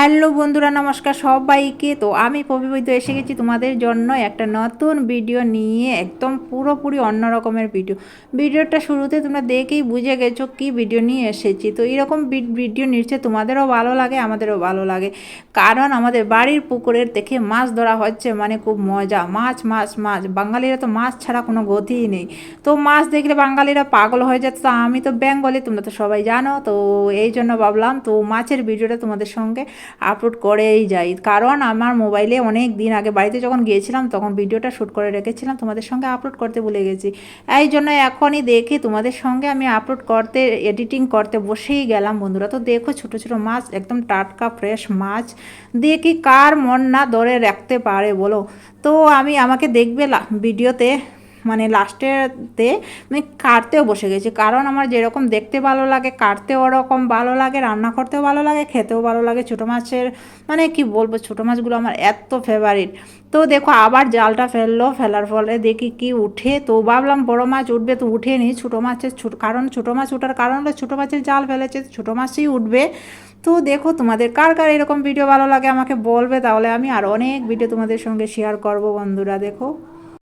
Hello বন্ধুরা, নমস্কার সবাইকে। তো আমি পবিবৈদ্য এসে গেছি তোমাদের জন্য একটা নতুন ভিডিও নিয়ে, একদম পুরোপুরি অন্য রকমের ভিডিও। ভিডিওটা শুরুতে তোমরা দেখেই বুঝে গেছো কি ভিডিও নিয়ে এসেছি। তো এরকম ভিডিও নিচ্ছে তোমাদেরও ভালো লাগে, আমাদেরও ভালো লাগে। কারণ আমাদের বাড়ির পুকুরের দেখে মাছ ধরা হচ্ছে মানে খুব মজা। মাছ মাছ মাছ। বাঙালিরা তো মাছ ছাড়া কোনো গতিই নেই। তো মাছ দেখলে বাঙালিরা পাগল হয়ে যাচ্ছে। আমি তো বেঙ্গলি, তোমরা তো সবাই জানো। তো এই জন্য ভাবলাম তো মাছের ভিডিওটা তোমাদের সঙ্গে আপলোড করেই যাই। কারণ আমার মোবাইলে অনেক দিন আগে বাড়িতে যখন গিয়েছিলাম, তখন ভিডিওটা শ্যুট করে রেখেছিলাম, তোমাদের সঙ্গে আপলোড করতে ভুলে গেছি। এই জন্য এখনই দেখি, তোমাদের সঙ্গে আমি আপলোড করতে এডিটিং করতে বসেই গেলাম বন্ধুরা। তো দেখো ছোট ছোট মাছ, একদম টাটকা ফ্রেশ মাছ। দেখি কার মন না ধরে রাখতে পারে বলো। তো আমি, আমাকে দেখবে ভিডিওতে লাস্টেতে আমি কাটতেও বসে গেছি। কারণ আমার যেরকম দেখতে ভালো লাগে, কাটতেও ওরকম ভালো লাগে, রান্না করতেও ভালো লাগে, খেতেও ভালো লাগে। ছোটো মাছের মানে কি বলব, ছোটো মাছগুলো আমার এত ফেভারিট তো দেখো, আবার জালটা ফেলল, ফেলার ফলে দেখি কি উঠে, তো ভাবলাম বড় মাছ উঠবে, তো উঠে নি ছোটো মাছের কারণ ছোটো মাছ ওঠার কারণ হলো ছোটো মাছের জাল ফেলেছে, ছোটো মাছই উঠবে। তো দেখো, তোমাদের কার কার এরকম ভিডিও ভালো লাগে আমাকে বলবে, তাহলে আমি আর অনেক ভিডিও তোমাদের সঙ্গে শেয়ার করব বন্ধুরা, দেখো।